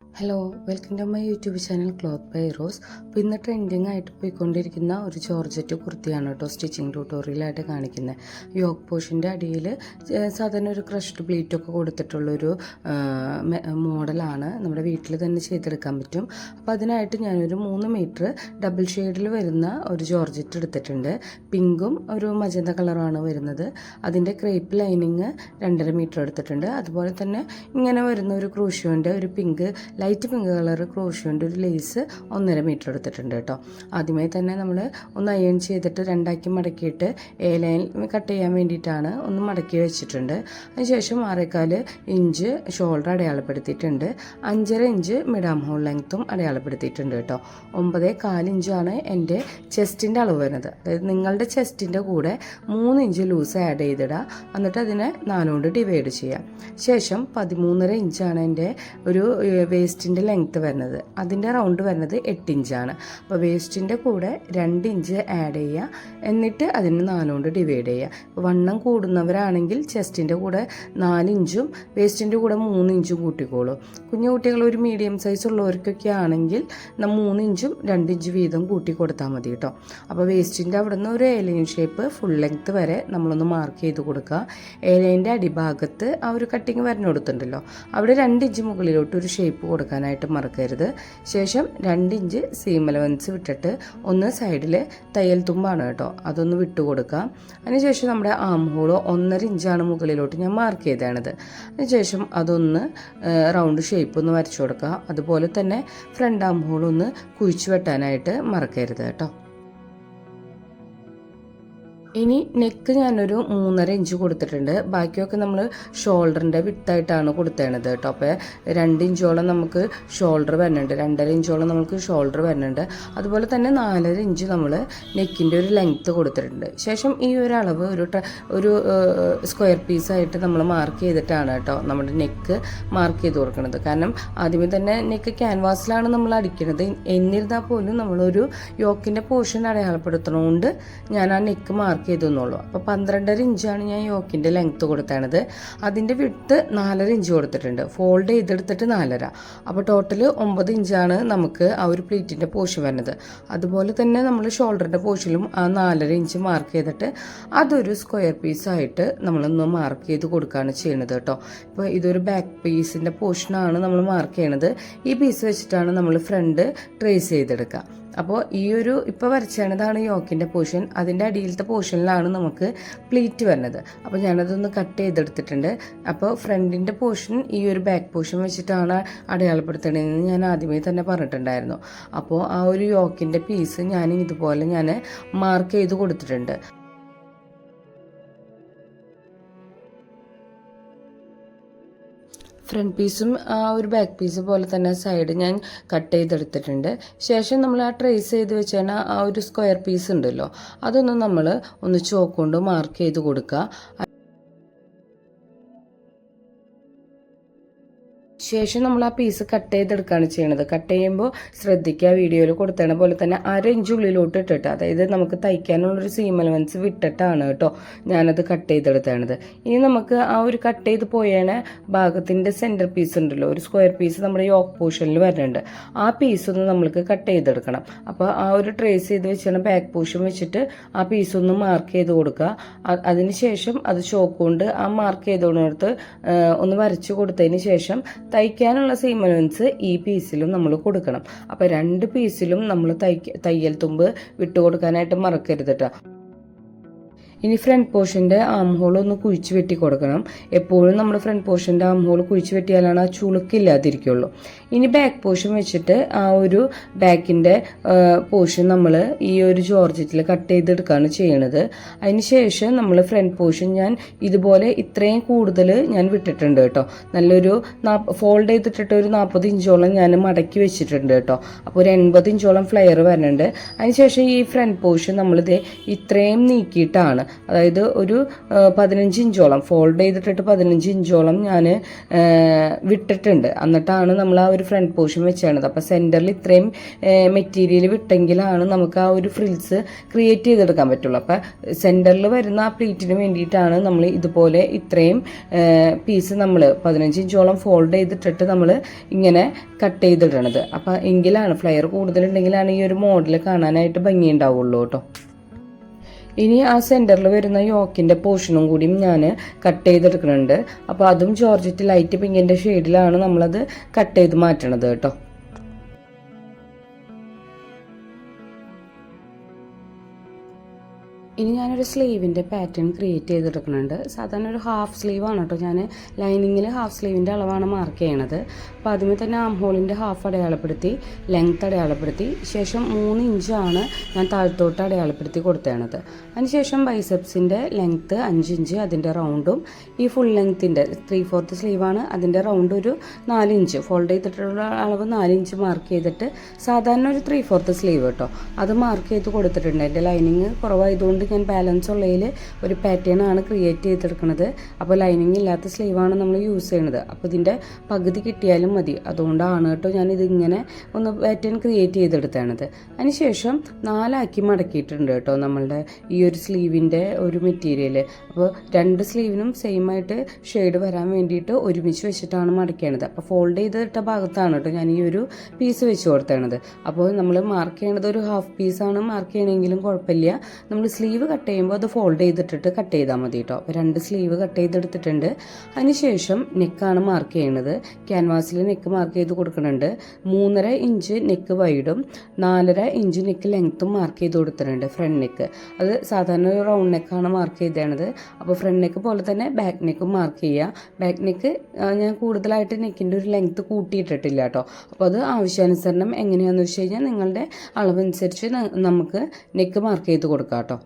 Hello welcome to my YouTube channel cloth by rose അപ്പോൾ ഇന്ന് trending ആയിട്ട് പോയിക്കൊണ്ടിരിക്കുന്ന ഒരു ജോർജറ്റ് കുർത്തിയാണ് കേട്ടോ സ്റ്റിച്ചിങ് ട്യൂട്ടോറിയലായിട്ട് കാണിക്കുന്നത്. യോക്ക് പോഷിന്റെ അടിയിൽ സാധാരണ ഒരു ക്രഷ്ഡ് പ്ലീറ്റൊക്കെ കൊടുത്തിട്ടുള്ളൊരു മോഡലാണ് നമ്മുടെ വീട്ടിൽ തന്നെ ചെയ്തെടുക്കാൻ പറ്റും. അപ്പോൾ അതിനായിട്ട് ഞാനൊരു മൂന്ന് മീറ്റർ ഡബിൾ ഷെയ്ഡിൽ വരുന്ന ഒരു ജോർജറ്റ് എടുത്തിട്ടുണ്ട്. പിങ്കും ഒരു മജന്ത കളറാണ് വരുന്നത്. അതിന്റെ ക്രേപ്പ് ലൈനിങ് രണ്ടര മീറ്റർ എടുത്തിട്ടുണ്ട്. അതുപോലെ തന്നെ ഇങ്ങനെ വരുന്ന ഒരു ക്രൂഷ്യോന്റെ ഒരു പിങ്ക് ലൈറ്റ് പിങ്ക് കളർ ക്രോഷ്യോന്റെ ഒരു ലേസ് ഒന്നര മീറ്റർ എടുത്തിട്ടുണ്ട് കേട്ടോ. ആദ്യമേ തന്നെ നമ്മൾ ഒന്ന് അയൺ ചെയ്തിട്ട് രണ്ടാക്കി മടക്കിയിട്ട് എ ലൈൻ കട്ട് ചെയ്യാൻ വേണ്ടിയിട്ടാണ് ഒന്ന് മടക്കി വെച്ചിട്ടുണ്ട്. അതിനുശേഷം ആറേക്കാൽ ഇഞ്ച് ഷോൾഡർ അടയാളപ്പെടുത്തിയിട്ടുണ്ട്. അഞ്ചര ഇഞ്ച് മിഡാം ഹോൾ ലെങ്ത്തും അടയാളപ്പെടുത്തിയിട്ടുണ്ട് കേട്ടോ. ഒമ്പതേ കാലിഞ്ചാണ് എന്റെ ചെസ്റ്റിന്റെ അളവ് വരുന്നത്. അതായത് നിങ്ങളുടെ ചെസ്റ്റിന്റെ കൂടെ മൂന്ന് ഇഞ്ച് ലൂസ് ആഡ് ചെയ്തിടുക എന്നിട്ട് അതിനെ നാലുകൊണ്ട് ഡിവൈഡ് ചെയ്യാം. ശേഷം പതിമൂന്നര ഇഞ്ചാണ് എന്റെ ഒരു വേസ്റ്റിന്റെ ലെങ്ത്ത് വരുന്നത്. അതിന്റെ റൗണ്ട് വരുന്നത് എട്ട് ഇഞ്ചാണ് അപ്പോൾ വേസ്റ്റിന്റെ കൂടെ രണ്ട് ഇഞ്ച് ആഡ് ചെയ്യുക. എന്നിട്ട് അതിന് നാലുകൊണ്ട് ഡിവൈഡ് ചെയ്യുക. വണ്ണം കൂടുന്നവരാണെങ്കിൽ ചെസ്റ്റിന്റെ കൂടെ നാലിഞ്ചും വേസ്റ്റിന്റെ കൂടെ മൂന്ന് ഇഞ്ചും കൂട്ടിക്കോളൂ. കുഞ്ഞു കുട്ടികൾ ഒരു മീഡിയം സൈസ് ഉള്ളവർക്കൊക്കെ ആണെങ്കിൽ മൂന്ന് ഇഞ്ചും രണ്ട് ഇഞ്ച് വീതം കൂട്ടി കൊടുത്താൽ മതി കേട്ടോ അപ്പോൾ വേസ്റ്റിന്റെ അവിടെ നിന്ന് ഒരു ഏലൈൻ ഷേപ്പ് ഫുൾ ലെങ്ത്ത് വരെ നമ്മളൊന്ന് മാർക്ക് ചെയ്ത് കൊടുക്കുക. ഏലൈന്റെ അടിഭാഗത്ത് ആ ഒരു കട്ടിങ് കൊടുത്തിട്ടുണ്ടല്ലോ അവിടെ രണ്ട് ഇഞ്ച് മുകളിലോട്ട് ഒരു ഷേപ്പ് കൊടുക്കാനായിട്ട് മറക്കരുത്. ശേഷം രണ്ടിഞ്ച് സീം അലവൻസ് വിട്ടിട്ട് ഒന്ന് സൈഡിൽ തയ്യൽ തുമ്പാണ് കേട്ടോ. അതൊന്ന് വിട്ട് കൊടുക്കാം. അതിനുശേഷം നമ്മുടെ ആം ഹോൾ ഒന്നര ഇഞ്ചാണ് മുകളിലോട്ട് ഞാൻ മാർക്ക് ചെയ്തതാണിത്. അതിനുശേഷം അതൊന്ന് റൗണ്ട് ഷേപ്പ് ഒന്ന് വരച്ചു കൊടുക്കുക അതുപോലെ തന്നെ ഫ്രണ്ട് ആം ഹോൾ ഒന്ന് കുഴിച്ചു വെട്ടാനായിട്ട് മറക്കരുത് കേട്ടോ. ഇനി നെക്ക് ഞാനൊരു മൂന്നര ഇഞ്ച് കൊടുത്തിട്ടുണ്ട്. ബാക്കിയൊക്കെ നമ്മൾ ഷോൾഡറിന്റെ വിട്ടായിട്ടാണ് കൊടുത്തേണത് കേട്ടോ അപ്പോൾ രണ്ട് ഇഞ്ചോളം നമുക്ക് ഷോൾഡർ വരുന്നുണ്ട് രണ്ടര ഇഞ്ചോളം നമുക്ക് ഷോൾഡർ വരുന്നുണ്ട് അതുപോലെ തന്നെ നാലര ഇഞ്ച് നമ്മൾ നെക്കിന്റെ ഒരു ലെങ്ത്ത് കൊടുത്തിട്ടുണ്ട്. ശേഷം ഈ ഒരു അളവ് ഒരു ഒരു സ്ക്വയർ പീസായിട്ട് നമ്മൾ മാർക്ക് ചെയ്തിട്ടാണ് കേട്ടോ നമ്മുടെ നെക്ക് മാർക്ക് ചെയ്ത് കൊടുക്കുന്നത് കാരണം ആദ്യമേ തന്നെ നെക്ക് ക്യാൻവാസിലാണ് നമ്മൾ അടിക്കുന്നത് എന്നിരുന്നാൽ പോലും നമ്മളൊരു യോക്കിന്റെ പോർഷൻ അടയാളപ്പെടുത്തണോണ്ട് ഞാൻ ആ നെക്ക് മാർക്ക് ചെയ്തെന്നുള്ളൂ. അപ്പോൾ പന്ത്രണ്ടര ഇഞ്ചാണ് ഞാൻ യോക്കിന്റെ ലെങ്ത്ത് കൊടുത്തത് അതിന്റെ വിട്ട് നാലര ഇഞ്ച് കൊടുത്തിട്ടുണ്ട്. ഫോൾഡ് ചെയ്തെടുത്തിട്ട് നാലര. അപ്പോൾ ടോട്ടൽ ഒമ്പത് ഇഞ്ചാണ് നമുക്ക് ആ ഒരു പ്ലീറ്റിന്റെ പോഷൻ വരുന്നത്. അതുപോലെ തന്നെ നമ്മൾ ഷോൾഡറിന്റെ പോഷനിലും ആ നാലര ഇഞ്ച് മാർക്ക് ചെയ്തിട്ട് അതൊരു സ്ക്വയർ പീസായിട്ട് നമ്മളൊന്ന് മാർക്ക് ചെയ്ത് കൊടുക്കുകയാണ് ചെയ്യുന്നത് കേട്ടോ. ഇപ്പോൾ ഇതൊരു ബാക്ക് പീസിന്റെ പോഷനാണ് നമ്മൾ മാർക്ക് ചെയ്യണത്. ഈ പീസ് വെച്ചിട്ടാണ് നമ്മൾ ഫ്രണ്ട് ട്രേസ് ചെയ്തെടുക്കുക. അപ്പോൾ ഈ ഒരു ഇപ്പോൾ വരച്ചതാണ് യോക്കിന്റെ പോർഷൻ. അതിന്റെ അടിയിലത്തെ പോർഷനിലാണ് നമുക്ക് പ്ലീറ്റ് വരുന്നത്. അപ്പോൾ ഞാനതൊന്ന് കട്ട് ചെയ്തെടുത്തിട്ടുണ്ട്. അപ്പോൾ ഫ്രണ്ടിന്റെ പോർഷൻ ഈ ഒരു ബാക്ക് പോർഷൻ വെച്ചിട്ടാണ് അടയാളപ്പെടുത്തേണ്ടതെന്ന് ഞാൻ ആദ്യമേ തന്നെ പറഞ്ഞിട്ടുണ്ടായിരുന്നു. അപ്പോൾ ആ ഒരു യോക്കിന്റെ പീസ് ഞാൻ ഇതുപോലെ ഞാൻ മാർക്ക് ചെയ്ത് കൊടുത്തിട്ടുണ്ട്. ഫ്രണ്ട് പീസും ആ ഒരു ബാക്ക് പീസ് പോലെ തന്നെ സൈഡ് ഞാൻ കട്ട് ചെയ്തെടുത്തിട്ടുണ്ട്. ശേഷം നമ്മൾ ആ ട്രേസ് ചെയ്ത് വെച്ചാൽ ആ ഒരു സ്ക്വയർ പീസ് ഉണ്ടല്ലോ. അതൊന്ന് നമ്മൾ ഒന്ന് ചോക്ക് കൊണ്ട് മാർക്ക് ചെയ്ത് കൊടുക്കുക. ശേഷം നമ്മൾ ആ പീസ് കട്ട് ചെയ്തെടുക്കുകയാണ് ചെയ്യണത്. കട്ട് ചെയ്യുമ്പോൾ ശ്രദ്ധിക്കുക വീഡിയോയിൽ കൊടുത്തണ പോലെ തന്നെ അര ഇഞ്ച് ഉള്ളിലോട്ട് ഇട്ടിട്ട് അതായത് നമുക്ക് തയ്ക്കാനുള്ളൊരു സീം എലവൻസ് വിട്ടിട്ടാണ് കേട്ടോ ഞാനത് കട്ട് ചെയ്തെടുത്തത് ഇനി നമുക്ക് ആ ഒരു കട്ട് ചെയ്ത് പോയേണ ഭാഗത്തിന്റെ സെന്റർ പീസ് ഉണ്ടല്ലോ ഒരു സ്ക്വയർ പീസ് നമ്മുടെ യോക്ക് പോർഷനിൽ വരുന്നുണ്ട്. ആ പീസ് ഒന്ന് നമ്മൾക്ക് കട്ട് ചെയ്തെടുക്കണം. അപ്പോൾ ആ ഒരു ട്രേസ് ചെയ്ത് വെച്ചാണ് ബാക്ക് പോർഷൻ വെച്ചിട്ട് ആ പീസ് ഒന്ന് മാർക്ക് ചെയ്ത് കൊടുക്കുക. അതിന് ശേഷം അത് ചോക്ക് കൊണ്ട് ആ മാർക്ക് ചെയ്തോടത്ത് ഒന്ന് വരച്ച് കൊടുത്തതിന് ശേഷം തയ്ക്കാനുള്ള അലവൻസ് ഈ പീസിലും നമ്മൾ കൊടുക്കണം. അപ്പോൾ രണ്ട് പീസിലും നമ്മൾ തയ്ക്ക തയ്യൽ തുമ്പ് വിട്ടുകൊടുക്കാനായിട്ട് മറക്കരുത് കേട്ടോ ഇനി ഫ്രണ്ട് പോർഷന്റെ ആം ഹോൾ ഒന്ന് കുഴിച്ച് വെട്ടി കൊടുക്കണം. എപ്പോഴും നമ്മൾ ഫ്രണ്ട് പോർഷന്റെ ആം ഹോൾ കുഴിച്ച് വെട്ടിയാലാണ് ആ ചുളുക്കില്ലാതിരിക്കുള്ളൂ ഇനി ബാക്ക് പോർഷൻ വെച്ചിട്ട് ആ ഒരു ബാക്കിന്റെ പോർഷൻ നമ്മൾ ഈ ഒരു ജോർജറ്റിൽ കട്ട് ചെയ്തെടുക്കുകയാണ് ചെയ്യണത്. അതിന് ശേഷം നമ്മൾ ഫ്രണ്ട് പോർഷൻ ഞാൻ ഇതുപോലെ ഇത്രയും കൂടുതൽ ഞാൻ വിട്ടിട്ടുണ്ട് കേട്ടോ. നല്ലൊരു ഫോൾഡ് ചെയ്തിട്ടിട്ട് ഒരു നാൽപ്പത് ഇഞ്ചോളം ഞാൻ മടക്കി വെച്ചിട്ടുണ്ട് കേട്ടോ. അപ്പോൾ ഒരു എൺപത് ഇഞ്ചോളം ഫ്ലെയർ വരുന്നുണ്ട് അതിനുശേഷം ഈ ഫ്രണ്ട് പോർഷൻ നമ്മളിത് ഇത്രയും നീക്കിയിട്ടാണ്. അതായത് ഒരു പതിനഞ്ച് ഇഞ്ചോളം. ഫോൾഡ് ചെയ്തിട്ടിട്ട് പതിനഞ്ച് ഇഞ്ചോളം ഞാൻ വിട്ടിട്ടുണ്ട്. എന്നിട്ടാണ് നമ്മൾ ആ ഒരു ഫ്രണ്ട് പോർഷൻ വെച്ചത് അപ്പോൾ സെന്ററിൽ ഇത്രയും മെറ്റീരിയൽ വിട്ടെങ്കിലാണ് നമുക്ക് ആ ഒരു ഫ്രിൽസ് ക്രിയേറ്റ് ചെയ്തെടുക്കാൻ പറ്റുള്ളൂ. അപ്പോൾ സെന്ററിൽ വരുന്ന ആ പ്ലീറ്റിന് വേണ്ടിയിട്ടാണ് നമ്മൾ ഇതുപോലെ ഇത്രയും പീസ് നമ്മൾ പതിനഞ്ച് ഇഞ്ചോളം ഫോൾഡ് ചെയ്തിട്ടിട്ട് നമ്മൾ ഇങ്ങനെ കട്ട് ചെയ്തിടണത്. അപ്പോൾ എങ്കിലാണ് ഫ്ലെയർ കൂടുതലുണ്ടെങ്കിലാണ് ഈ ഒരു മോഡൽ കാണാനായിട്ട് ഭംഗിയുണ്ടാവുള്ളൂ കേട്ടോ. ഇനി ആ സെന്ററിൽ വരുന്ന യോക്കിന്റെ പോർഷനും കൂടിയും ഞാൻ കട്ട് ചെയ്തെടുക്കുന്നുണ്ട് അപ്പോൾ അതും ജോർജറ്റ് ലൈറ്റ് പിങ്കിന്റെ ഷെയ്ഡിലാണ് നമ്മളത് കട്ട് ചെയ്ത് മാറ്റണത് കേട്ടോ. ഇനി ഞാനൊരു സ്ലീവിന്റെ പാറ്റേൺ ക്രിയേറ്റ് ചെയ്തെടുക്കുന്നുണ്ട്. സാധാരണ ഒരു ഹാഫ് സ്ലീവാണ് കേട്ടോ. ഞാൻ ലൈനിങ്ങിൽ ഹാഫ് സ്ലീവിന്റെ അളവാണ് മാർക്ക് ചെയ്യണത്. അപ്പോൾ ആദ്യമേ തന്നെ ആം ഹോളിന്റെ ഹാഫ് അടയാളപ്പെടുത്തി ലെങ്ത് അടയാളപ്പെടുത്തി. ശേഷം മൂന്ന് ഇഞ്ചാണ് ഞാൻ താഴത്തോട്ട് അടയാളപ്പെടുത്തി കൊടുത്തേണത്. അതിനുശേഷം ബൈസെപ്സിന്റെ ലെങ്ത്ത് അഞ്ച് ഇഞ്ച് അതിന്റെ റൗണ്ടും ഈ ഫുൾ ലെങ്ത്തിന്റെ ത്രീ ഫോർത്ത് സ്ലീവാണ് അതിന്റെ റൗണ്ട് ഒരു നാല് ഇഞ്ച് ഫോൾഡ് ചെയ്തിട്ടുള്ള അളവ് നാല് ഇഞ്ച് മാർക്ക് ചെയ്തിട്ട് സാധാരണ ഒരു ത്രീ ഫോർത്ത് സ്ലീവ് കേട്ടോ. അത് മാർക്ക് ചെയ്ത് കൊടുത്തിട്ടുണ്ട്. എന്റെ ലൈനിങ് കുറവായതുകൊണ്ട് ഞാൻ ബാലൻസ് ഉള്ളതിൽ ഒരു പാറ്റേൺ ആണ് ക്രിയേറ്റ് ചെയ്തെടുക്കുന്നത് അപ്പോൾ ലൈനിങ് ഇല്ലാത്ത സ്ലീവാണ് നമ്മൾ യൂസ് ചെയ്യണത്. അപ്പോൾ ഇതിന്റെ പകുതി കിട്ടിയാലും മതി. അതുകൊണ്ടാണ് കേട്ടോ ഞാൻ ഇതിങ്ങനെ ഒന്ന് പാറ്റേൺ ക്രിയേറ്റ് ചെയ്തെടുത്താണത്. അതിനുശേഷം നാലാക്കി മടക്കിയിട്ടുണ്ട് കേട്ടോ നമ്മളുടെ ഈ ഒരു സ്ലീവിന്റെ ഒരു മെറ്റീരിയൽ അപ്പോൾ രണ്ട് സ്ലീവിനും സെയിം ആയിട്ട് ഷെയ്ഡ് വരാൻ വേണ്ടിയിട്ട് ഒരുമിച്ച് വെച്ചിട്ടാണ് മടക്കേണ്ടത് അപ്പോൾ ഫോൾഡ് ചെയ്തിട്ട ഭാഗത്താണ് കേട്ടോ ഞാൻ ഈ ഒരു പീസ് വെച്ച് കൊടുത്തേണത്. അപ്പോൾ നമ്മൾ മാർക്ക് ചെയ്യണത് ഒരു ഹാഫ് പീസാണ് മാർക്ക് ചെയ്യണമെങ്കിലും കുഴപ്പമില്ല. നമ്മൾ സ്ലീവ് കട്ട് ചെയ്യുമ്പോൾ അത് ഫോൾഡ് ചെയ്തിട്ടിട്ട് കട്ട് ചെയ്താൽ മതി കേട്ടോ അപ്പോൾ രണ്ട് സ്ലീവ് കട്ട് ചെയ്തെടുത്തിട്ടുണ്ട്. അതിനുശേഷം നെക്കാണ് മാർക്ക് ചെയ്യണത് ക്യാൻവാസിൽ നെക്ക് മാർക്ക് ചെയ്ത് കൊടുക്കുന്നുണ്ട്. മൂന്നര ഇഞ്ച് നെക്ക് വൈഡും നാലര ഇഞ്ച് നെക്ക് ലെങ്ത്തും മാർക്ക് ചെയ്ത് കൊടുത്തിട്ടുണ്ട് ഫ്രണ്ട് നെക്ക് അത് സാധാരണ ഒരു റൗണ്ട് നെക്കാണ് മാർക്ക് ചെയ്തേണത്. അപ്പോൾ ഫ്രണ്ട് നെക്ക് പോലെ തന്നെ ബാക്ക് നെക്കും മാർക്ക് ചെയ്യുക ബാക്ക് നെക്ക് ഞാൻ കൂടുതലായിട്ട് നെക്കിന്റെ ഒരു ലെങ്ത്ത് കൂട്ടിയിട്ടിട്ടില്ല കേട്ടോ അപ്പോൾ അത് ആവശ്യാനുസരണം എങ്ങനെയാണെന്ന് വെച്ച് കഴിഞ്ഞാൽ നിങ്ങളുടെ അളവനുസരിച്ച് നമുക്ക് നെക്ക് മാർക്ക് ചെയ്ത് കൊടുക്കാം കേട്ടോ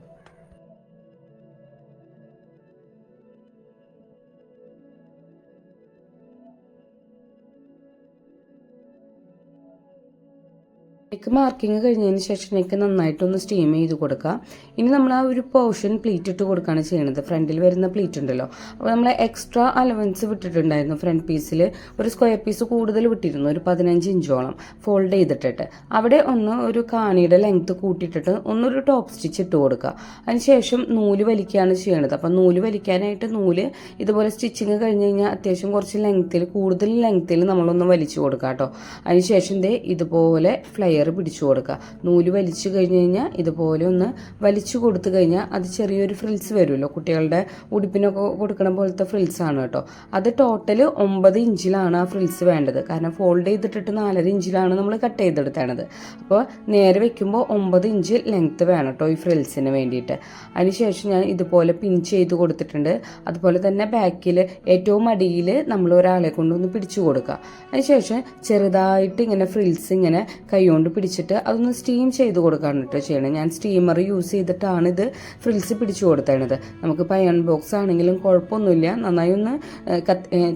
നെക്ക് മാർക്കിങ് കഴിഞ്ഞതിന് ശേഷം നെക്ക് നന്നായിട്ടൊന്ന് സ്റ്റീം ചെയ്ത് കൊടുക്കുക ഇനി നമ്മൾ ആ ഒരു പോർഷൻ പ്ലീറ്റ് ഇട്ട് കൊടുക്കുകയാണ് ചെയ്യുന്നത് ഫ്രണ്ടിൽ വരുന്ന പ്ലീറ്റ് ഉണ്ടല്ലോ. അപ്പോൾ നമ്മൾ എക്സ്ട്രാ അലവൻസ് വിട്ടിട്ടുണ്ടായിരുന്നു ഫ്രണ്ട് പീസിൽ ഒരു സ്ക്വയർ പീസ് കൂടുതൽ വിട്ടിരുന്നു. ഒരു പതിനഞ്ച് ഇഞ്ചോളം ഫോൾഡ് ചെയ്തിട്ടിട്ട്. അവിടെ ഒന്ന് ഒരു കാണിയുടെ ലെങ്ത്ത് കൂട്ടിയിട്ടിട്ട് ഒന്നൊരു ടോപ്പ് സ്റ്റിച്ച് ഇട്ട് കൊടുക്കുക. അതിനുശേഷം നൂൽ വലിക്കുകയാണ് ചെയ്യുന്നത് അപ്പോൾ നൂൽ വലിക്കാനായിട്ട് നൂൽ ഇതുപോലെ സ്റ്റിച്ചിങ് കഴിഞ്ഞ് കഴിഞ്ഞാൽ അത്യാവശ്യം കുറച്ച് ലെങ്ത്തിൽ കൂടുതൽ ലെങ്ത്തിൽ നമ്മളൊന്ന് വലിച്ചു കൊടുക്കുക കേട്ടോ അതിനുശേഷം ദേ ഇതുപോലെ ഫ്ലയർ പിടിച്ചു കൊടുക്കുക. നൂൽ വലിച്ചു കഴിഞ്ഞ് കഴിഞ്ഞാൽ ഇതുപോലെ ഒന്ന് വലിച്ചു കൊടുത്തു കഴിഞ്ഞാൽ അത് ചെറിയൊരു ഫ്രിൽസ് വരുമല്ലോ. കുട്ടികളുടെ ഉടുപ്പിനൊക്കെ കൊടുക്കണ പോലത്തെ ഫ്രിൽസ് ആണ് കേട്ടോ. അത് ടോട്ടൽ ഒമ്പത് ഇഞ്ചിലാണ് ആ ഫ്രിൽസ് വേണ്ടത്. കാരണം ഫോൾഡ് ചെയ്തിട്ടിട്ട് നാലര ഇഞ്ചിലാണ് നമ്മൾ കട്ട് ചെയ്തെടുത്തേണത്. അപ്പോൾ നേരെ വെക്കുമ്പോൾ ഒമ്പത് ഇഞ്ച് ലെങ്ത്ത് വേണം കേട്ടോ ഈ ഫ്രിൽസിന് വേണ്ടിയിട്ട്. അതിനുശേഷം ഞാൻ ഇതുപോലെ പിൻ ചെയ്ത് കൊടുത്തിട്ടുണ്ട്. അതുപോലെ തന്നെ ബാക്കിൽ ഏറ്റവും അടിയിൽ നമ്മൾ ഒരാളെ കൊണ്ടൊന്ന് പിടിച്ചു കൊടുക്കുക. അതിനുശേഷം ചെറുതായിട്ട് ഇങ്ങനെ ഫ്രിൽസ് ഇങ്ങനെ കൈകൊണ്ട് പിടിച്ചിട്ട് അതൊന്ന് സ്റ്റീം ചെയ്ത് കൊടുക്കാണ് കേട്ടോ ചെയ്യണം. ഞാൻ സ്റ്റീമർ യൂസ് ചെയ്തിട്ടാണ് ഇത് ഫ്രിൽസ് പിടിച്ചു കൊടുത്തേണത് നമുക്ക് പയൺ ബോക്സ് ആണെങ്കിലും കുഴപ്പമൊന്നുമില്ല. നന്നായി ഒന്ന്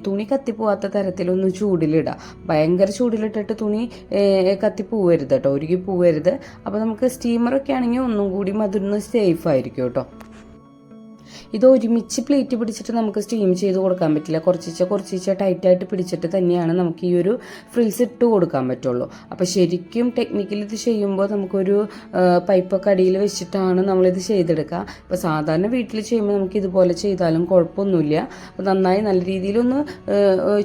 തുണി കത്തിപ്പോവാത്ത തരത്തിലൊന്ന് ചൂടിലിടുക ഭയങ്കര ചൂടിലിട്ടിട്ട് തുണി കത്തിപ്പോവരുത് കത്തി പോവരുത് കേട്ടോ. ഒരുക്കി പോവരുത് അപ്പോൾ നമുക്ക് സ്റ്റീമറൊക്കെ ആണെങ്കിൽ ഒന്നും കൂടി അതൊന്ന് സേഫ് ആയിരിക്കും കേട്ടോ. ഇത് ഒരുമിച്ച് പ്ലേറ്റ് പിടിച്ചിട്ട് നമുക്ക് സ്റ്റീം ചെയ്ത് കൊടുക്കാൻ പറ്റില്ല. കുറച്ചിച്ച കുറച്ചിച്ച ടൈറ്റായിട്ട് പിടിച്ചിട്ട് തന്നെയാണ് നമുക്ക് ഈ ഒരു ഫ്രിൽസ് ഇട്ട് കൊടുക്കാൻ പറ്റുള്ളൂ. അപ്പോൾ ശരിക്കും ടെക്നിക്കലി ഇത് ചെയ്യുമ്പോൾ നമുക്കൊരു പൈപ്പൊക്കെ അടിയിൽ വെച്ചിട്ടാണ് നമ്മളിത് ചെയ്തെടുക്കുക. അപ്പോൾ സാധാരണ വീട്ടിൽ ചെയ്യുമ്പോൾ നമുക്ക് ഇതുപോലെ ചെയ്താലും കുഴപ്പമൊന്നുമില്ല. അപ്പോൾ നന്നായി നല്ല രീതിയിലൊന്ന്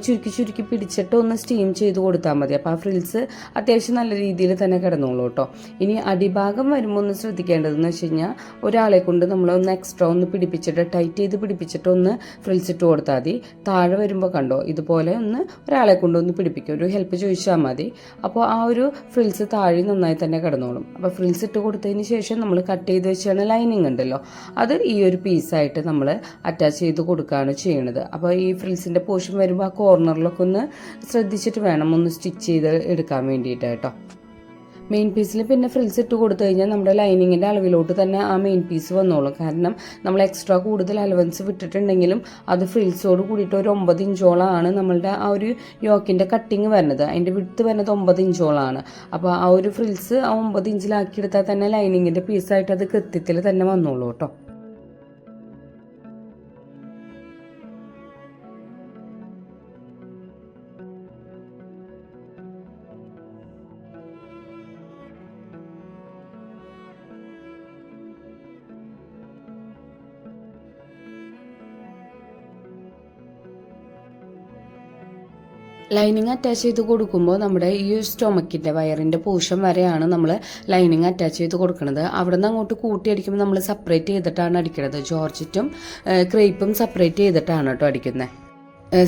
ചുരുക്കി ചുരുക്കി പിടിച്ചിട്ട് ഒന്ന് സ്റ്റീം ചെയ്ത് കൊടുത്താൽ മതി. അപ്പോൾ ആ ഫ്രിൽസ് അത്യാവശ്യം നല്ല രീതിയിൽ തന്നെ കിടന്നോളൂ കേട്ടോ. ഇനി അടിഭാഗം വരുമ്പോൾ ഒന്ന് ശ്രദ്ധിക്കേണ്ടതെന്ന് വെച്ച് കഴിഞ്ഞാൽ ഒരാളെ കൊണ്ട് നമ്മളൊന്ന് എക്സ്ട്രാ ഒന്ന് പിടിപ്പിച്ചിട്ട് ടൈറ്റ് ചെയ്ത് പിടിപ്പിച്ചിട്ട് ഒന്ന് ഫ്രിൽസ് ഇട്ട് കൊടുത്താൽ മതി. താഴെ വരുമ്പോൾ കണ്ടോ ഇതുപോലെ ഒന്ന് ഒരാളെ കൊണ്ട് ഒന്ന് പിടിപ്പിക്കുക ഒരു ഹെൽപ്പ് ചോദിച്ചാൽ മതി. അപ്പോൾ ആ ഒരു ഫ്രിൽസ് താഴെ നന്നായി തന്നെ കിടന്നോളും. അപ്പോൾ ഫ്രിൽസ് ഇട്ട് കൊടുത്തതിന് ശേഷം നമ്മൾ കട്ട് ചെയ്ത് വെച്ചാണ് ലൈനിങ് ഉണ്ടല്ലോ. അത് ഈ ഒരു പീസായിട്ട് നമ്മൾ അറ്റാച്ച് ചെയ്ത് കൊടുക്കുകയാണ് ചെയ്യണത്. അപ്പോൾ ഈ ഫ്രിൽസിന്റെ പോർഷൻ വരുമ്പോൾ ആ കോർണറിലൊക്കെ ഒന്ന് ശ്രദ്ധിച്ചിട്ട് വേണം ഒന്ന് സ്റ്റിച്ച് ചെയ്ത് എടുക്കാൻ വേണ്ടിയിട്ട് കേട്ടോ. മെയിൻ പീസിൽ പിന്നെ ഫ്രിൽസ് ഇട്ട് കൊടുത്തു കഴിഞ്ഞാൽ നമ്മുടെ ലൈനിങ്ങിന്റെ അളവിലോട്ട് തന്നെ ആ മെയിൻ പീസ് വന്നോളും. കാരണം നമ്മൾ എക്സ്ട്രാ കൂടുതൽ അലവൻസ് വിട്ടിട്ടുണ്ടെങ്കിലും അത് ഫ്രിൽസോട് കൂടിയിട്ട് ഒരു ഒമ്പത് ഇഞ്ചോളമാണ് നമ്മളുടെ ആ ഒരു യോക്കിന്റെ കട്ടിങ് വരുന്നത്. അതിന്റെ വിട്ട് വരുന്നത് ഒമ്പത് ഇഞ്ചോളമാണ് അപ്പോൾ ആ ഒരു ഫ്രിൽസ് ആ ഒമ്പത് ഇഞ്ചിലാക്കി എടുത്താൽ തന്നെ ലൈനിങ്ങിന്റെ പീസായിട്ട് അത് കൃത്യത്തിൽ തന്നെ വന്നോളൂ കേട്ടോ. ലൈനിങ് അറ്റാച്ച് ചെയ്ത് കൊടുക്കുമ്പോൾ നമ്മുടെ ഈ സ്റ്റൊമക്കിന്റെ വയറിന്റെ പോർഷൻ വരെയാണ് നമ്മൾ ലൈനിങ് അറ്റാച്ച് ചെയ്ത് കൊടുക്കുന്നത്. അവിടെ നിന്ന് അങ്ങോട്ട് കൂട്ടി അടിക്കുമ്പോൾ നമ്മൾ സെപ്പറേറ്റ് ചെയ്തിട്ടാണ് അടിക്കുന്നത് ജോർജറ്റും ക്രേപ്പും സെപ്പറേറ്റ് ചെയ്തിട്ടാണ് കേട്ടോ അടിക്കുന്നത്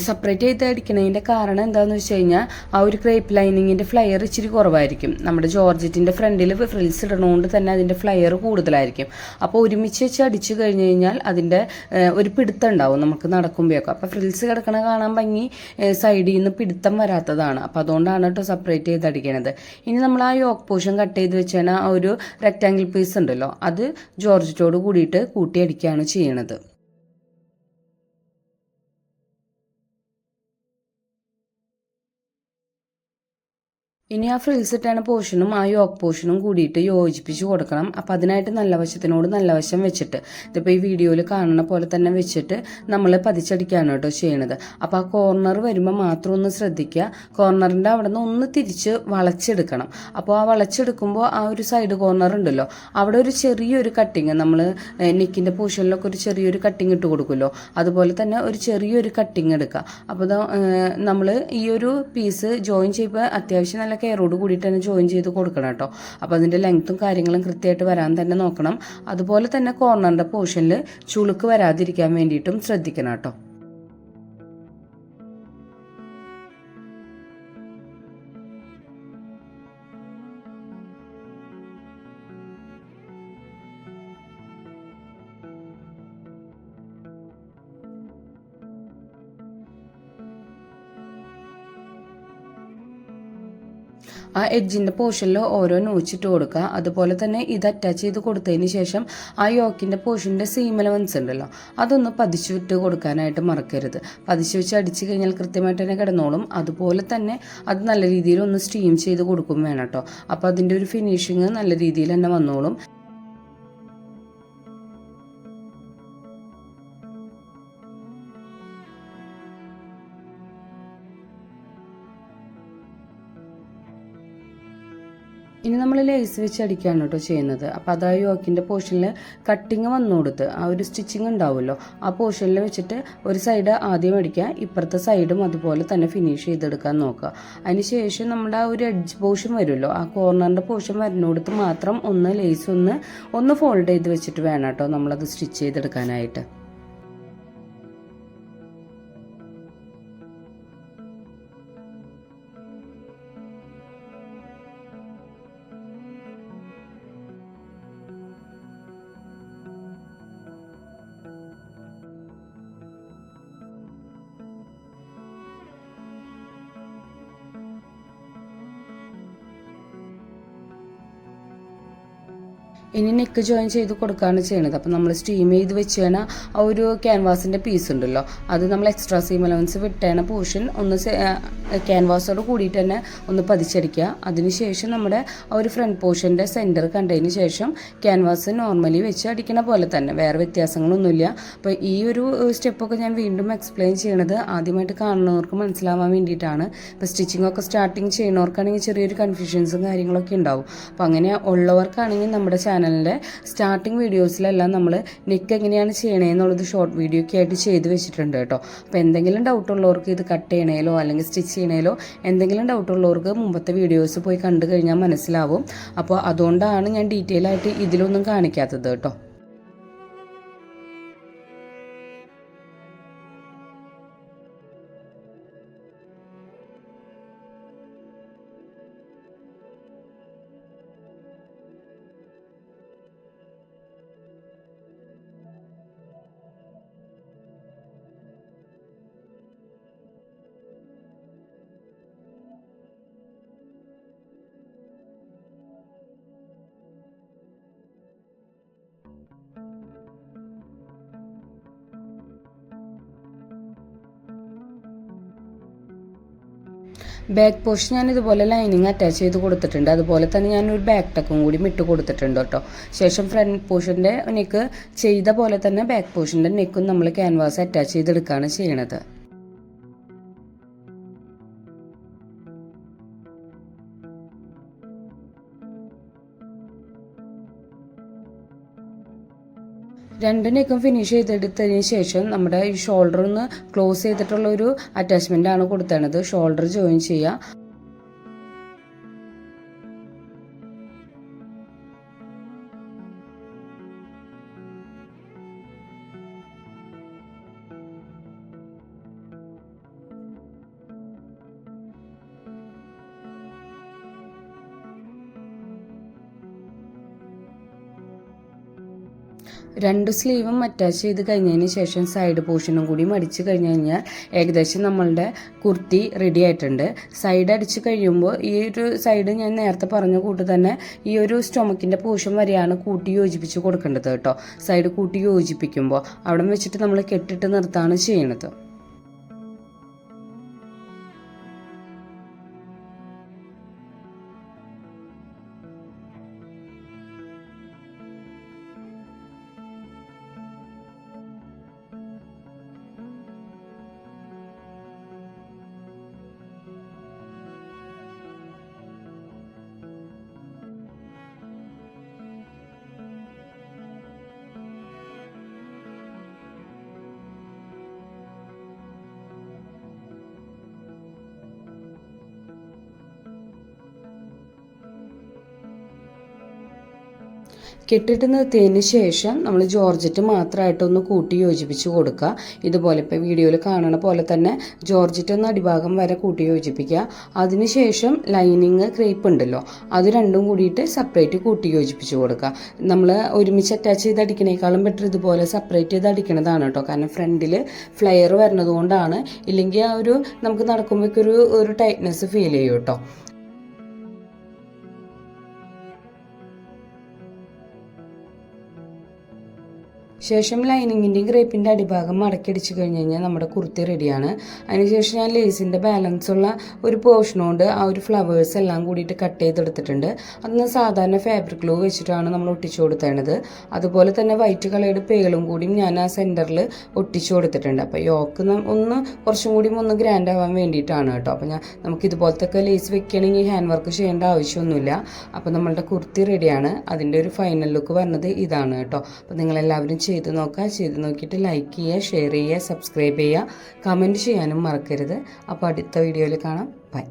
സെപ്പറേറ്റ് ചെയ്ത് അടിക്കുന്നതിന്റെ കാരണം എന്താണെന്ന് വെച്ച് കഴിഞ്ഞാൽ ആ ഒരു ക്രേപ്പ് ലൈനിങ്ങിന്റെ ഫ്ലയർ ഇച്ചിരി കുറവായിരിക്കും. നമ്മുടെ ജോർജറ്റിന്റെ ഫ്രണ്ടിൽ ഫ്രിൽസ് ഇടണോണ്ട് തന്നെ അതിന്റെ ഫ്ലയർ കൂടുതലായിരിക്കും. അപ്പോൾ ഒരുമിച്ച് വെച്ച് അടിച്ചു കഴിഞ്ഞ് കഴിഞ്ഞാൽ അതിന്റെ ഒരു പിടുത്തം ഉണ്ടാവും നമുക്ക് നടക്കുമ്പോഴൊക്കെ അപ്പോൾ ഫ്രിൽസ് കിടക്കണ കാണാൻ ഭംഗി സൈഡിൽ നിന്ന് പിടുത്തം വരാത്തതാണ്. അപ്പോൾ അതുകൊണ്ടാണ് കേട്ടോ സെപ്പറേറ്റ് ചെയ്ത് അടിക്കണത്. ഇനി നമ്മൾ ആ യോക്ക് പോഷൻ കട്ട് ചെയ്ത് വെച്ചാൽ ആ ഒരു റെക്റ്റാങ്കിൾ പീസ് ഉണ്ടല്ലോ അത് ജോർജറ്റോട് കൂടിയിട്ട് കൂട്ടി അടിക്കുകയാണ് ചെയ്യണത്. ഇനി ആ ഫ്രിൽസ് ഇട്ടാണ് പോർഷനും ആ യോക്ക് പോർഷനും കൂടിയിട്ട് യോജിപ്പിച്ച് കൊടുക്കണം. അപ്പോൾ അതിനായിട്ട് നല്ല വശത്തിനോട് നല്ല വശം വെച്ചിട്ട് ഇതിപ്പോൾ ഈ വീഡിയോയിൽ കാണുന്ന പോലെ തന്നെ വെച്ചിട്ട് നമ്മൾ പതിച്ചടിക്കുകയാണ് കേട്ടോ ചെയ്യണത്. അപ്പോൾ ആ കോർണർ വരുമ്പോൾ മാത്രം ഒന്ന് ശ്രദ്ധിക്കുക. കോർണറിന്റെ അവിടെ നിന്ന് ഒന്ന് തിരിച്ച് വളച്ചെടുക്കണം. അപ്പോൾ ആ വളച്ചെടുക്കുമ്പോൾ ആ ഒരു സൈഡ് കോർണർ ഉണ്ടല്ലോ അവിടെ ഒരു ചെറിയൊരു കട്ടിങ് നമ്മൾ നെക്കിന്റെ പോർഷനിലൊക്കെ ഒരു ചെറിയൊരു കട്ടിങ് ഇട്ട് കൊടുക്കുമല്ലോ. അതുപോലെ തന്നെ ഒരു ചെറിയൊരു കട്ടിങ് എടുക്കുക. അപ്പോൾ നമ്മൾ ഈ ഒരു പീസ് ജോയിൻ ചെയ്യുമ്പോൾ അത്യാവശ്യം നല്ല കെയറോട് കൂടിയിട്ട് തന്നെ ജോയിൻ ചെയ്ത് കൊടുക്കണം കേട്ടോ. അപ്പോൾ അതിന്റെ ലെങ്ത്തും കാര്യങ്ങളും കൃത്യമായിട്ട് വരാൻ തന്നെ നോക്കണം. അതുപോലെ തന്നെ കോർണറിന്റെ പോർഷനിൽ ചുളുക്ക് വരാതിരിക്കാൻ വേണ്ടിയിട്ടും ശ്രദ്ധിക്കണം കേട്ടോ. ആ എഡ്ജിന്റെ പോർഷനിൽ ഓരോ ഒഴിച്ചിട്ട് കൊടുക്കുക. അതുപോലെ തന്നെ ഇത് അറ്റാച്ച് ചെയ്ത് കൊടുത്തതിന് ശേഷം ആ യോക്കിന്റെ പോർഷന്റെ സീം അലവൻസ് ഉണ്ടല്ലോ അതൊന്ന് പതിച്ചു വിട്ട് കൊടുക്കാനായിട്ട് മറക്കരുത്. പതിച്ചു വെച്ച് അടിച്ചു കഴിഞ്ഞാൽ കൃത്യമായിട്ട് തന്നെ കിടന്നോളും. അതുപോലെ തന്നെ അത് നല്ല രീതിയിൽ ഒന്ന് സ്റ്റീം ചെയ്ത് കൊടുക്കും വേണം കേട്ടോ അപ്പോൾ അതിന്റെ ഒരു ഫിനിഷിങ് നല്ല രീതിയിൽ തന്നെ വന്നോളും. ഇനി നമ്മൾ ലേസ് വെച്ച് അടിക്കുകയാണ് കേട്ടോ ചെയ്യുന്നത്. അപ്പോൾ ആ യോക്കിന്റെ പോർഷനിൽ കട്ടിങ് വന്നു കൊടുത്ത്. ആ ഒരു സ്റ്റിച്ചിങ് ഉണ്ടാവുമല്ലോ. ആ പോർഷനിൽ വെച്ചിട്ട് ഒരു സൈഡ് ആദ്യം അടിക്കുക ഇപ്പുറത്തെ സൈഡും അതുപോലെ തന്നെ ഫിനിഷ് ചെയ്തെടുക്കാൻ നോക്കുക. അതിന് ശേഷം നമ്മുടെ ആ ഒരു എഡ്ജ് പോർഷൻ വരുമല്ലോ. ആ കോർണറിന്റെ പോർഷൻ വരുന്നിടത്ത് മാത്രം ഒന്ന് ലേസ് ഒന്ന് ഒന്ന് ഫോൾഡ് ചെയ്ത് വെച്ചിട്ട് വേണം കേട്ടോ നമ്മളത് സ്റ്റിച്ച് ചെയ്തെടുക്കാനായിട്ട്. നെക്ക് ജോയിൻ ചെയ്ത് കൊടുക്കുകയാണ് ചെയ്യുന്നത് അപ്പം നമ്മൾ സ്റ്റീം ചെയ്ത് വെച്ച് കഴിഞ്ഞാൽ ആ ഒരു ക്യാൻവാസിന്റെ പീസ് ഉണ്ടല്ലോ. അത് നമ്മൾ എക്സ്ട്രാ സീം അലവൻസ് വിട്ടേണ പോർഷൻ ഒന്ന് ക്യാൻവാസോട് കൂടിയിട്ട് തന്നെ ഒന്ന് പതിച്ചടിക്കുക. അതിനുശേഷം നമ്മുടെ ആ ഒരു ഫ്രണ്ട് പോർഷന്റെ സെന്റർ കണ്ടതിന് ശേഷം ക്യാൻവാസ് നോർമലി വെച്ച് അടിക്കണ പോലെ തന്നെ. വേറെ വ്യത്യാസങ്ങളൊന്നുമില്ല. അപ്പോൾ ഈ ഒരു സ്റ്റെപ്പൊക്കെ ഞാൻ വീണ്ടും എക്സ്പ്ലെയിൻ ചെയ്യണത് ആദ്യമായിട്ട് കാണുന്നവർക്ക് മനസ്സിലാവാൻ വേണ്ടിയിട്ടാണ്. ഇപ്പോൾ സ്റ്റിച്ചിങ് ഒക്കെ സ്റ്റാർട്ടിങ് ചെയ്യുന്നവർക്കാണെങ്കിൽ ചെറിയൊരു കൺഫ്യൂഷൻസും കാര്യങ്ങളൊക്കെ ഉണ്ടാവും. അപ്പോൾ അങ്ങനെ ഉള്ളവർക്കാണെങ്കിൽ നമ്മുടെ ചാനലിന്റെ സ്റ്റാർട്ടിങ് വീഡിയോസിലെല്ലാം നമ്മൾ നെക്ക് എങ്ങനെയാണ് ചെയ്യണേന്നുള്ളത് ഷോർട്ട് വീഡിയോ ഒക്കെ ആയിട്ട് ചെയ്ത് വെച്ചിട്ടുണ്ട് കേട്ടോ. അപ്പോൾ എന്തെങ്കിലും ഡൗട്ട് ഉള്ളവർക്ക് ഇത് കട്ട് ചെയ്യണേലോ അല്ലെങ്കിൽ സ്റ്റിച്ച് ചെയ്യണേലോ എന്തെങ്കിലും ഡൗട്ട് ഉള്ളവർക്ക് മുമ്പത്തെ വീഡിയോസ് പോയി കണ്ടു കഴിഞ്ഞാൽ മനസ്സിലാവും. അപ്പോൾ അതുകൊണ്ടാണ് ഞാൻ ഡീറ്റെയിൽ ആയിട്ട് ഇതിലൊന്നും കാണിക്കാത്തത് കേട്ടോ. ബാക്ക് പോർഷൻ ഞാൻ ഇതുപോലെ ലൈനിങ് അറ്റാച്ച് ചെയ്ത് കൊടുത്തിട്ടുണ്ട്. അതുപോലെ തന്നെ ഞാൻ ഒരു ബാക്ക് ടക്കും കൂടി ഇട്ട് കൊടുത്തിട്ടുണ്ട് കേട്ടോ. ശേഷം ഫ്രണ്ട് പോർഷന്റെ നെക്ക് ചെയ്ത പോലെ തന്നെ ബാക്ക് പോർഷന്റെ നെക്കും നമ്മൾ ക്യാൻവാസ് അറ്റാച്ച് ചെയ്തെടുക്കുകയാണ് ചെയ്യണത്. രണ്ട് നെക്കും ഫിനിഷ് ചെയ്തെടുത്തതിന് ശേഷം നമ്മുടെ ഈ ഷോൾഡർ ഒന്ന് ക്ലോസ് ചെയ്തിട്ടുള്ള ഒരു അറ്റാച്ച്മെന്റ് ആണ് കൊടുത്തേണത്. ഷോൾഡർ ജോയിൻ ചെയ്യുക രണ്ട് സ്ലീവും അറ്റാച്ച് ചെയ്ത് കഴിഞ്ഞതിന് ശേഷം സൈഡ് പോർഷനും കൂടി മടിച്ച് കഴിഞ്ഞ് കഴിഞ്ഞാൽ ഏകദേശം നമ്മളുടെ കുർത്തി റെഡി ആയിട്ടുണ്ട്. സൈഡ് അടിച്ച് കഴിയുമ്പോൾ ഈ ഒരു സൈഡ് ഞാൻ നേരത്തെ പറഞ്ഞ കൂട്ട് തന്നെ ഈ ഒരു സ്റ്റൊമക്കിന്റെ പോർഷൻ വരെയാണ് കൂട്ടി യോജിപ്പിച്ച് കൊടുക്കേണ്ടത് കേട്ടോ. സൈഡ് കൂട്ടി യോജിപ്പിക്കുമ്പോൾ അവിടെ വെച്ചിട്ട് നമ്മൾ കെട്ടിട്ട് നിർത്താണ് ചെയ്യണത് കെട്ടിട്ട് നിർത്തിയതിന് ശേഷം നമ്മൾ ജോർജറ്റ് മാത്രമായിട്ട് ഒന്ന് കൂട്ടി യോജിപ്പിച്ച് കൊടുക്കുക ഇതുപോലെ ഇപ്പോൾ വീഡിയോയിൽ കാണുന്ന പോലെ തന്നെ ജോർജറ്റ് ഒന്ന് അടിഭാഗം വരെ കൂട്ടി യോജിപ്പിക്കുക അതിനുശേഷം ലൈനിങ് ക്രേപ്പ് ഉണ്ടല്ലോ അത് രണ്ടും കൂടിയിട്ട് സെപ്പറേറ്റ് കൂട്ടി യോജിപ്പിച്ച് കൊടുക്കുക നമ്മൾ ഒരുമിച്ച് അറ്റാച്ച് ചെയ്ത് അടിക്കണേക്കാളും ബെറ്റർ ഇതുപോലെ സെപ്പറേറ്റ് ചെയ്ത് അടിക്കണതാണ് കേട്ടോ. കാരണം ഫ്രണ്ടിൽ ഫ്ലെയർ വരുന്നത് കൊണ്ടാണ്. ഇല്ലെങ്കിൽ ആ ഒരു നമുക്ക് നടക്കുമ്പോഴേക്കൊരു ഒരു ടൈറ്റ്നെസ് ഫീൽ ചെയ്യും കേട്ടോ. ശേഷം ലൈനിങ്ങിന്റെയും ഗ്രേപ്പിന്റെ അടിഭാഗം മടക്കിയടിച്ച് കഴിഞ്ഞ് കഴിഞ്ഞാൽ നമ്മുടെ കുർത്തി റെഡിയാണ് അതിനുശേഷം ഞാൻ ലേസിന്റെ ബാലൻസ് ഉള്ള ഒരു പോർഷൻ ആ ഒരു ഫ്ലവേഴ്സ് എല്ലാം കൂടിയിട്ട് കട്ട് ചെയ്തെടുത്തിട്ടുണ്ട്. അതൊന്ന് സാധാരണ ഫാബ്രിക് ഗ്ലൂ വെച്ചിട്ടാണ് നമ്മൾ ഒട്ടിച്ചു കൊടുത്തേണ്ടത് അതുപോലെ തന്നെ വൈറ്റ് കളറുടെ പേളും കൂടിയും ഞാൻ ആ സെന്ററിൽ ഒട്ടിച്ചു കൊടുത്തിട്ടുണ്ട്. അപ്പോൾ യോക്ക് ഒന്ന് കുറച്ചും കൂടി ഒന്ന് ഗ്രാൻഡ് ആവാൻ വേണ്ടിയിട്ടാണ് കേട്ടോ. അപ്പോൾ ഞാൻ നമുക്ക് ഇതുപോലത്തെ ലേസ് വെക്കുകയാണെങ്കിൽ ഹാൻഡ് വർക്ക് ചെയ്യേണ്ട ആവശ്യമൊന്നുമില്ല. അപ്പോൾ നമ്മളുടെ കുർത്തി റെഡിയാണ് അതിന്റെ ഒരു ഫൈനൽ ലുക്ക് വരുന്നത് ഇതാണ് കേട്ടോ. അപ്പോൾ നിങ്ങളെല്ലാവരും ചെയ്ത് നോക്കുക. ചെയ്ത് നോക്കിയിട്ട് ലൈക്ക് ചെയ്യുക ഷെയർ ചെയ്യുക സബ്സ്ക്രൈബ് ചെയ്യുക. കമന്റ് ചെയ്യാനും മറക്കരുത്. അപ്പോൾ അടുത്ത വീഡിയോയിൽ കാണാം. ബൈ